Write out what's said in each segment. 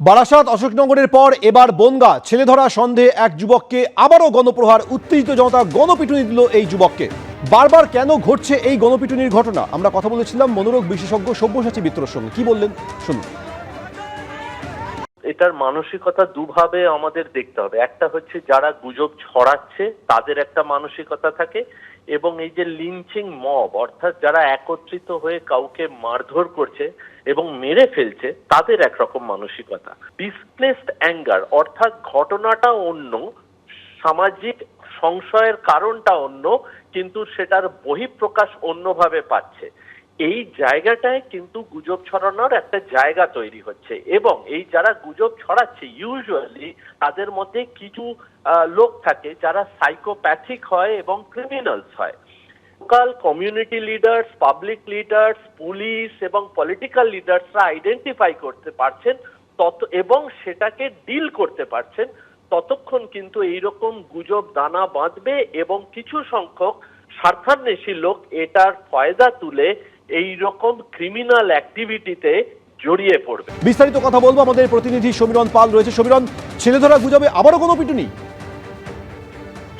বারাসাত অশোকনগরের পর এবার বনগা। ছেলে ধরা সন্দেহে এক যুবককে আবারও গণপ্রহার উত্তেজিত জনতা গণপিটুনি দিল এই যুবককে। বারবার কেন ঘটছে এই গণপিটুনির ঘটনা? আমরা কথা বলেছিলাম মনোরোগ বিশেষজ্ঞ সব্যসাচী মিত্রর সঙ্গে। কি বললেন? শুনুন। এটার মানসিকতা দুভাবে আমাদের দেখতে হবে। একটা হচ্ছে যারা গুজব ছড়াচ্ছে, তাদের একটা মানসিকতা থাকে এবং এই যে লিঞ্চিং মব অর্থাৎ যারা একত্রিত হয়ে কাউকে মারধর করছে এবং মেরে ফেলছে, তাদের একরকম মানসিকতা। ডিসপ্লেসড অ্যাঙ্গার অর্থাৎ ঘটনাটা অন্য, সামাজিক সংশয়ের কারণটা অন্য, কিন্তু সেটার বহিঃপ্রকাশ অন্যভাবে পাচ্ছে। এই জায়গাটায় কিন্তু গুজব ছড়ানোর একটা জায়গা তৈরি হচ্ছে এবং এই যারা গুজব ছড়াচ্ছে ইউজুয়ালি তাদের মধ্যে কিছু লোক থাকে যারা সাইকোপ্যাথিক হয় এবং ক্রিমিনালস হয়। Local community leaders public leaders police এবং পলিটিক্যাল লিডার্সরা আইডেন্টিফাই করতে পারছেন, তত, এবং সেটাকে ডিল করতে পারছেন, ততক্ষণ কিন্তু এইরকম গুজব দানা বাঁধবে এবং কিছু সংখ্যক স্বার্থান্বেষী লোক এটার ফয়দা তুলে এই রকম ক্রিমিনাল অ্যাক্টিভিটিতে জড়িয়ে পড়বে। বিস্তারিত কথা বলব আমাদের প্রতিনিধি সমীরণ পাল রয়েছে। সমীরণ ছেলে ধরা গুজবে আবারও গণপিটুনি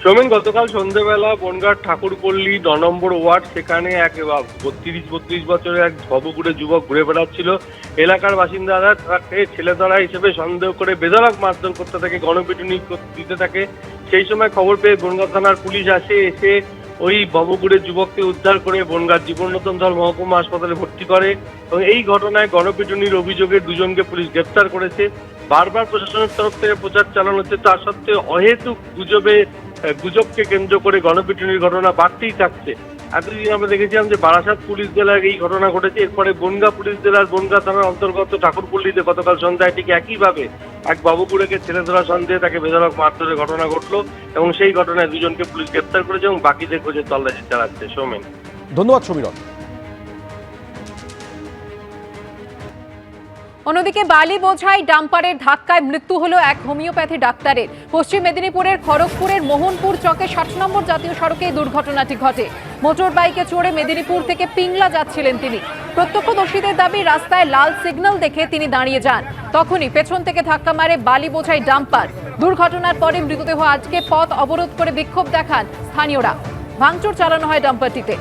সোমেন গতকাল সন্ধ্যেবেলা বনগাঁর ঠাকুরপল্লী ন নম্বর ওয়ার্ড সেখানে এক বত্রিশ বত্রিশ বছরের এক ভবঘুরে যুবক ঘুরে বেড়াচ্ছিল। এলাকার বাসিন্দারা তাকে ছেলেধরা হিসেবে সন্দেহ করে বেধড়ক মারধর করতে থাকে গণপিটুনি দিতে থাকে। সেই সময় খবর পেয়ে বনগাঁ থানার পুলিশ আসে এসে ওই ভবগুড়ের যুবককে উদ্ধার করে বনগাঁ জীবনরতন ধর মহকুমা হাসপাতালে ভর্তি করে এবং এই ঘটনায় গণপিটুনির অভিযোগে দুজনকে পুলিশ গ্রেপ্তার করেছে। বারবার প্রশাসনের তরফ থেকে প্রচার চালানো হচ্ছে। তা সত্ত্বেও অহেতুক গুজবে গুজবকে কেন্দ্র করে গণপিটুনির ঘটনা বাড়তেই থাকছে। এতদিন আমরা দেখেছিলাম যে বারাসাত পুলিশ জেলায় এই ঘটনা ঘটেছে। এরপরে বনগাঁ পুলিশ জেলার বনগা থানার অন্তর্গত ঠাকুরপল্লিতে গতকাল সন্ধ্যায় ঠিক একইভাবে এক বাবুপুরেকে ছেলে ধরা সন্দেহে তাকে বেধরক মারধরের ঘটনা ঘটলো এবং সেই ঘটনায় দুজনকে পুলিশ গ্রেপ্তার করেছে এবং বাকিদের খোঁজে তল্লাশি চালাচ্ছে। সৌমেন। ধন্যবাদ, সমীরণ। অন্যদিকে বালি বোঝাই ডাম্পারের ধাক্কায় মৃত্যু হলো এক হোমিওপ্যাথি ডাক্তারের। পশ্চিম মেদিনীপুরের খড়গপুরের মোহনপুর চকে ষাট নম্বর জাতীয় সড়কে দুর্ঘটনাটি ঘটে। মোটর বাইকে চড়ে মেদিনীপুর থেকে পিংলা যাচ্ছিলেন তিনি। প্রত্যক্ষদর্শীদের দাবি, রাস্তায় লাল সিগন্যাল দেখে তিনি দাঁড়িয়ে যান। তখনই পেছন থেকে ধাক্কা মারে বালি বোঝাই ডাম্পার। দুর্ঘটনার পরে মৃতদেহ আজকে পথ অবরোধ করে বিক্ষোভ দেখান স্থানীয়রা। ভাঙচুর চালানো হয় ডাম্পারটিতে।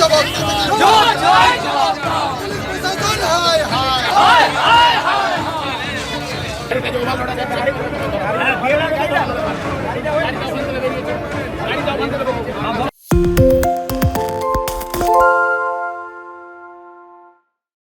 জবাব পুলিশ প্রশাসন হায় হায়।